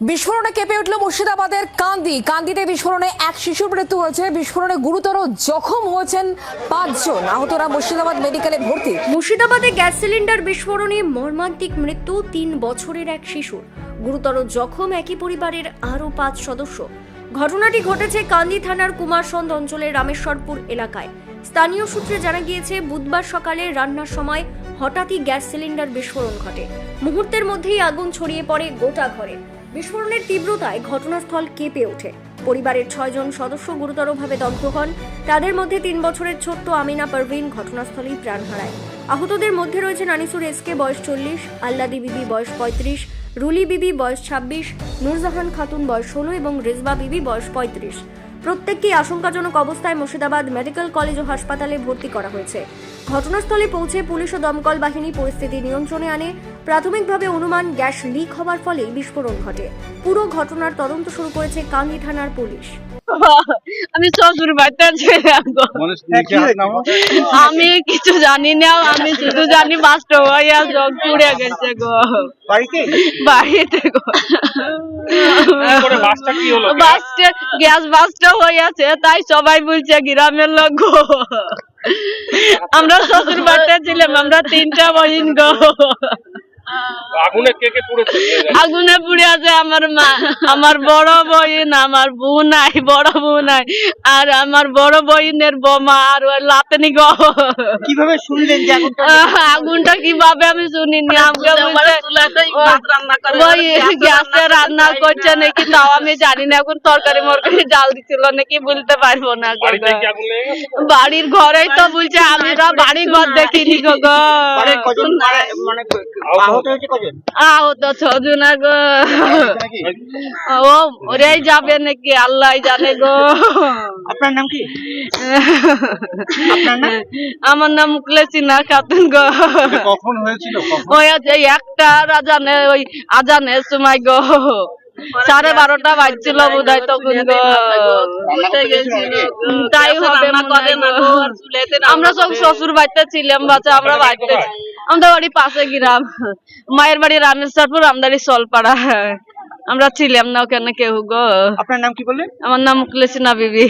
বিস্ফোরণে কেঁপে উঠল মুর্শিদাবাদের কান্দি। কান্দিতে বিস্ফোরণে এক শিশুর মৃত্যু হয়েছে। বিস্ফোরণে গুরুতর জখম হয়েছেন পাঁচজন। আহতরা মুর্শিদাবাদ মেডিকেলে ভর্তি। মুর্শিদাবাদে গ্যাস সিলিন্ডার বিস্ফোরণে মর্মান্তিক মৃত্যু তিন বছরের এক শিশুর। গুরুতর জখম একই পরিবারের আরও পাঁচ সদস্য। ঘটনাটি ঘটেছে কান্দি থানার কুমারসন্দ অঞ্চলের রামেশ্বরপুর এলাকায়। স্থানীয় সূত্রে জানা গিয়েছে, বুধবার সকালে রান্নার সময় হঠাৎই গ্যাস সিলিন্ডার বিস্ফোরণ ঘটে। মুহূর্তের মধ্যেই আগুন ছড়িয়ে পড়ে গোটা ঘরে। বিস্ফোরণের তীব্রতায় ঘটনাস্থল কেঁপে ওঠে। পরিবারের ছয়জন সদস্য গুরুতরভাবে দগ্ধ হন। তাদের মধ্যে তিন বছরের ছোট্ট আমিনা পারভিন ঘটনাস্থলেই প্রাণ হারায়। আহতদের মধ্যে রয়েছেন আনিসুর এসকে, বয়স চল্লিশ আল্লাদি বিবি, বয়স পঁয়ত্রিশ, রুলি বিবি, বয়স ছাব্বিশ, নুরজাহান খাতুন, বয়স ষোলো এবং রেজবা বিবি, বয়স পঁয়ত্রিশ। প্রত্যেককেই আশঙ্কাজনক অবস্থায় মুর্শিদাবাদ মেডিকেল কলেজ ও হাসপাতালে ভর্তি করা হয়েছে। ঘটনাস্থলে পৌঁছে পুলিশ ও দমকল বাহিনী পরিস্থিতি নিয়ন্ত্রণে আনে। প্রাথমিকভাবে অনুমান গ্যাস লিক হওয়ার ফলে বিস্ফোরণ ঘটে। পুরো ঘটনার তদন্ত শুরু করেছে কান্দি থানার পুলিশ। আমি শ্বশুর বাড়িতে আমি কিছু জানি না আমি শুধু জানি বাসটা হইয়া জগ পুড়ে গেছে গো। বাড়িতে? বাড়িতে গো। করে বাসটা কি বাসটা গ্যাস বাসটা হইয়াছে তাই সবাই বলছে গ্রামের লোক গো। আমরা শ্বশুর বাড়িতে ছিলাম আমরা তিনটা বহিন গো। আগুনে কে কে পুড়েছে? আগুনে পুড়ে আছে আমার মা আমার বড় বোন আমার বোন নাই বড় বোন নাই আর আমার বড় বোনের বোমা আর ওই লাতনি গো। কীভাবে শুনলেন যে আগুনটা? কীভাবে আমি শুনিনি? আমাকে বলছে ওই গ্যাসে রান্না করছে নাকি তাও আমি জানি না এখন তরকারি মরকারি জাল দিছিল নাকি বলতে পারব না বাড়ির ঘরেই তো বলছে আমি তো বাড়ি ঘর দেখিনি গো মানে মানে আহত গো। ও ওরাই যাবে নাকি? আল্লাহ জানে গো। আপনার নাম কি? আপনার নাম? আমার নাম মুকলেসিনা খাতুন গো। কখন হয়েছিল? কখন? ওই একটা আজানে ওই আজানের সময় গো। সাড়ে বারোটা বাজছিল বোধ হয় তখন তাই হবে আমরা সব শ্বশুর বাড়িতে ছিলাম বাচ্চা আমরা বাড়িতে আমাদের বাড়ি পাশে গ্রাম। মায়ের বাড়ি রামেশ্বরপুর আমদারি সলপাড়া। আমরা ছিলাম না ওখানে কেউ গো। আপনার নাম কি বললেন? আমার নাম মুকলেসিনা বিবি।